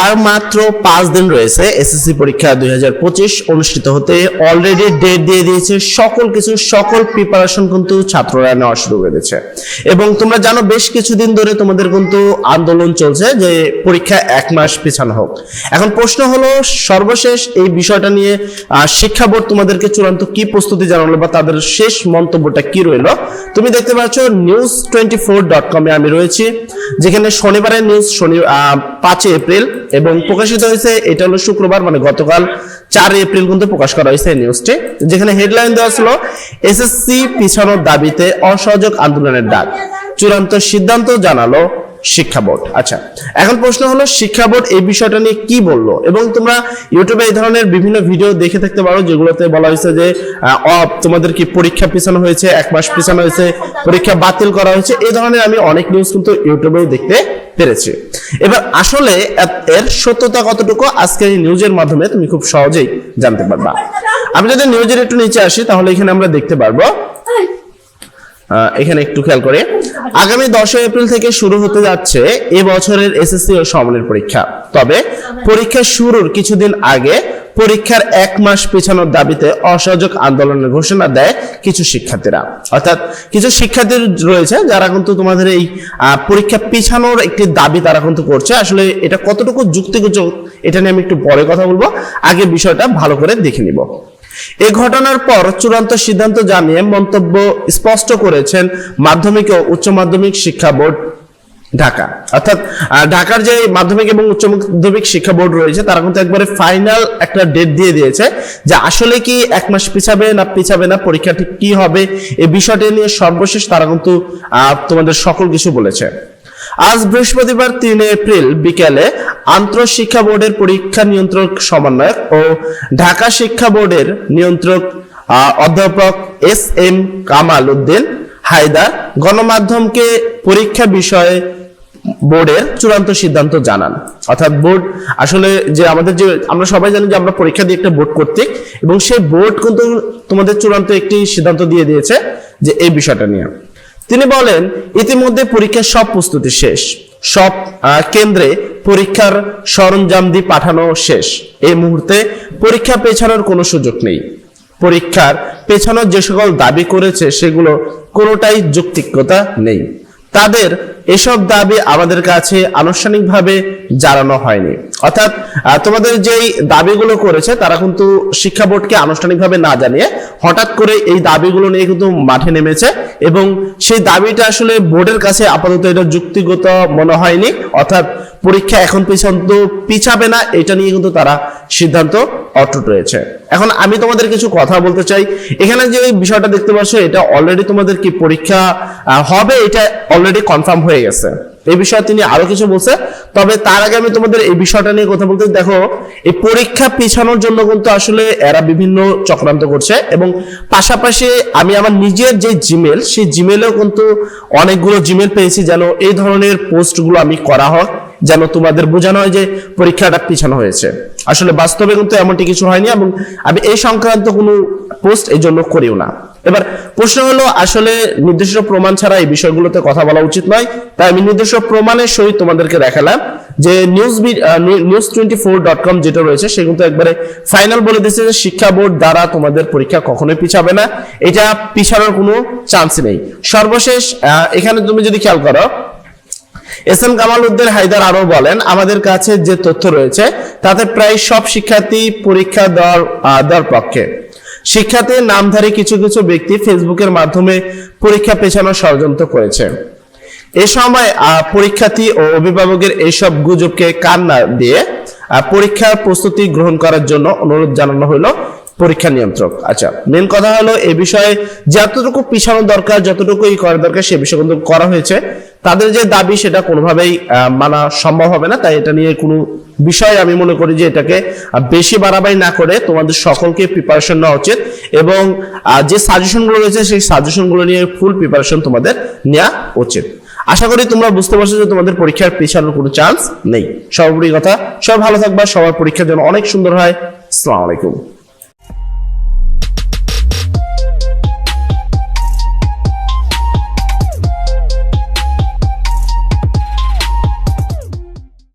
আর মাত্র পাঁচ দিন রয়েছে এসএসসি পরীক্ষা দুই হাজার পঁচিশ অনুষ্ঠিত হতে। অলরেডি ডেট দিয়ে দিয়েছে, সকল কিছু, সকল প্রিপারেশন কিন্তু ছাত্ররা নেওয়া শুরু করে দিয়েছে। এবং তোমরা জানো, বেশ কিছুদিন ধরে তোমাদের কিন্তু আন্দোলন চলছে যে পরীক্ষা এক মাস পিছানো হোক। এখন প্রশ্ন হলো, সর্বশেষ এই বিষয়টা নিয়ে শিক্ষা বোর্ড তোমাদেরকে চূড়ান্ত কি প্রস্তুতি জানালো বা তাদের শেষ মন্তব্যটা কি রইল? তুমি দেখতে পাচ্ছ নিউজ টোয়েন্টি ফোর ডট কমে আমি রয়েছি, যেখানে শনিবারের নিউজ শনি পাঁচই এপ্রিল এবং প্রকাশিত হয়েছে, এটা হলো শুক্রবার মানে গতকাল চার এপ্রিল কিন্তু প্রকাশ করা হয়েছে নিউজটি যেখানে হেডলাইন দেওয়া ছিল এসএসসি পিছানোর দাবিতে অসহযোগ আন্দোলনের ডাক। চূড়ান্ত সিদ্ধান্ত জানালো শিক্ষা বোর্ড। আচ্ছা এখন প্রশ্ন হলো, শিক্ষা বোর্ড এই বিষয়টা নিয়ে কি বলল? এবং তোমরা ইউটিউবে এই ধরনের বিভিন্ন ভিডিও দেখে থাকতে পারো, যেগুলোতে বলা হয়েছে যে তোমাদের কি পরীক্ষা পিছানো হয়েছে, এক মাস পিছানো হয়েছে, পরীক্ষা বাতিল করা হয়েছে, এই ধরনের আমি অনেক নিউজ কিন্তু ইউটিউবেও দেখতে পেরেছি। এবার আসলে এর- সত্যতা কতটুকু, আজকের এই নিউজের মাধ্যমে তুমি খুব সহজেই জানতে পারবা। আমি যদি নিউজের একটু নিচে আসি, তাহলে এখানে আমরা দেখতে পারব এখানে একটু খেয়াল করে। আগামী দশই এপ্রিল থেকে শুরু হতে যাচ্ছে এ বছরের এসএসসি ও সমনের পরীক্ষা। তবে পরীক্ষা শুরুর কিছুদিন আগে পরীক্ষার এক মাস পেছানোর দাবিতে অসহযোগ আন্দোলনের ঘোষণা দেয় কিছু শিক্ষার্থীরা। অর্থাৎ কিছু শিক্ষার্থী রয়েছে যারা কিন্তু তোমাদের এই পরীক্ষা পেছানোর একটি দাবি তারা কিন্তু করছে। আসলে এটা কতটুকু যুক্তিযুক্ত এটা নিয়ে আমি একটু পরে কথা বলব। আগে বিষয়টা ভালো করে দেখে নিব। এ ঘটনার পর চূড়ান্ত সিদ্ধান্ত জানিয়ে মন্তব্য স্পষ্ট করেছেন মাধ্যমিক ও উচ্চ মাধ্যমিক শিক্ষা বোর্ড ঢাকা। অর্থাৎ ঢাকার যে মাধ্যমিক এবং উচ্চ মাধ্যমিক শিক্ষা বোর্ড রয়েছে, তারা কিন্তু একবারে ফাইনাল একটা ডেট দিয়ে দিয়েছে যে আসলে কি এক মাস পিছাবে না পিছাবে না, পরীক্ষা ঠিক কি হবে এই বিষয়টি নিয়ে সর্বশেষ তারা কিন্তু তোমাদের সকল কিছু বলেছে। আজ বৃহস্পতিবার তিন এপ্রিল বিকেলে আন্তঃশিক্ষা বোর্ডের পরীক্ষা নিয়ন্ত্রক সমন্বয়ক ও ঢাকা শিক্ষা বোর্ডের নিয়ন্ত্রক অধ্যাপক এস এম কামাল উদ্দিন হায়দার গণমাধ্যমকে পরীক্ষা বিষয়ে বোর্ডের চূড়ান্ত সিদ্ধান্ত জানান। অর্থাৎ বোর্ড আসলে যে আমাদের যে, আমরা সবাই জানি যে আমরা পরীক্ষা দিয়ে একটা বোর্ড কর্তৃক এবং সেই বোর্ড কিন্তু তোমাদের চূড়ান্ত একটি সিদ্ধান্ত দিয়ে দিয়েছে যে এই বিষয়টা নিয়ে। তিনি বলেন, ইতিমধ্যে পরীক্ষার সব প্রস্তুতি শেষ। সব কেন্দ্রে পরীক্ষার সরঞ্জাম দিয়ে পাঠানো শেষ। এই মুহূর্তে পরীক্ষা পেছানোর কোনো সুযোগ নেই। পরীক্ষার পেছানোর যে সকল দাবি করেছে, সেগুলো কোনোটাই যৌক্তিকতা নেই। তাদের এসব দাবি আমাদের কাছে আনুষ্ঠানিকভাবে জানানো হয়নি। অর্থাৎ তোমাদের যেই দাবিগুলো করেছে, তারা কিন্তু শিক্ষা বোর্ডকে আনুষ্ঠানিকভাবে না জানিয়ে হঠাৎ করে এই দাবিগুলো নিয়ে কিন্তু মাঠে নেমেছে এবং সেই দাবিটা আসলে বোর্ডের কাছে আপাতত এটা যুক্তিগত মনে হয়নি। অর্থাৎ পরীক্ষা এখন পর্যন্ত পিছাবে না, এটা নিয়ে কিন্তু তারা সিদ্ধান্ত অটুট রয়েছে। এখন আমি তোমাদের কিছু কথা বলতে চাই। এখানে যে বিষয়টা দেখতে পাচ্ছ, এটা অলরেডি তোমাদের কি পরীক্ষা হবে? এটা অলরেডি কনফার্ম হয়ে গেছে। এই বিষয়ে তিনি আরও কিছু বলছে। তবে তার আগে আমি তোমাদের এই বিষয়টা নিয়ে কথা বলতে দেখো, এই পরীক্ষা পিছানোর জন্য কিন্তু আসলে এরা বিভিন্ন চক্রান্ত করছে এবং পাশাপাশি আমি আমার নিজের যে জিমেল সেই জিমেলেও কিন্তু অনেকগুলো জিমেল পেয়েছি যেন এই ধরনের পোস্টগুলো আমি করা হোক যেন তোমাদের বোঝানো হয় যে পরীক্ষাটা পিছানো হয়েছে। আসলে বাস্তবে কিন্তু এমনটি কিছু হয়নি এবং আমি এই সংক্রান্ত কোনো পোস্ট এই জন্য করিও না। এবার প্রশ্ন হলো, আসলে নির্দিষ্ট প্রমাণ ছাড়া এই বিষয়গুলোতে কথা বলা উচিত নয়। তাই আমি নির্দিষ্ট প্রমাণের সহিত তোমাদেরকে দেখালাম যে news news twenty four dot com যেটা রয়েছে, সে কিন্তু একবারে ফাইনাল বলে দিচ্ছে যে শিক্ষা বোর্ড দ্বারা তোমাদের পরীক্ষা কখনোই পিছাবে না। এটা পিছানোর কোনো চান্স নেই। সর্বশেষ এখানে তুমি যদি খেয়াল করো এস এম কামাল উদ্দিন হায়দার আরও বলেন, আমাদের কাছে যে তথ্য রয়েছে, তাতে প্রায় সব শিক্ষার্থী পরীক্ষা দেওয়ার দেওয়ার পক্ষে। শিক্ষার্থীর নামধারী কিছু কিছু ব্যক্তি ফেসবুকের মাধ্যমে পরীক্ষা পেছানোর ষড়যন্ত্র করেছে। এ সময় পরীক্ষার্থী ও অভিভাবকের এইসব গুজবকে কান না দিয়ে পরীক্ষার প্রস্তুতি গ্রহণ করার জন্য অনুরোধ জানানো হলো। পরীক্ষা নিয়ন্ত্রক। আচ্ছা মেন কথা হলো এ বিষয়ে যতটুকু পিছানো দরকার যতটুকু ই করা দরকার, সে বিষয়ে কিন্তু করা হয়েছে। তাদের যে দাবি, সেটা কোনোভাবেই মানা সম্ভব হবে না। তাই এটা নিয়ে কোনো বিষয় আমি মনে করি যে এটাকে বেশি বাড়াবাড়ি না করে তোমাদের সকলকে প্রিপারেশন নেওয়া উচিত এবং যে সাজেশনগুলো রয়েছে, সেই সাজেশনগুলো নিয়ে ফুল প্রিপারেশন তোমাদের নেওয়া উচিত। আশা করি তোমরা বুঝতে পারছ যে তোমাদের পরীক্ষার পেছানোর কোনো চান্স নেই। সর্বোপরি কথা, সবাই ভালো থাকবা, সবার পরীক্ষার জন্য অনেক সুন্দর হয়। আসসালামু আলাইকুম।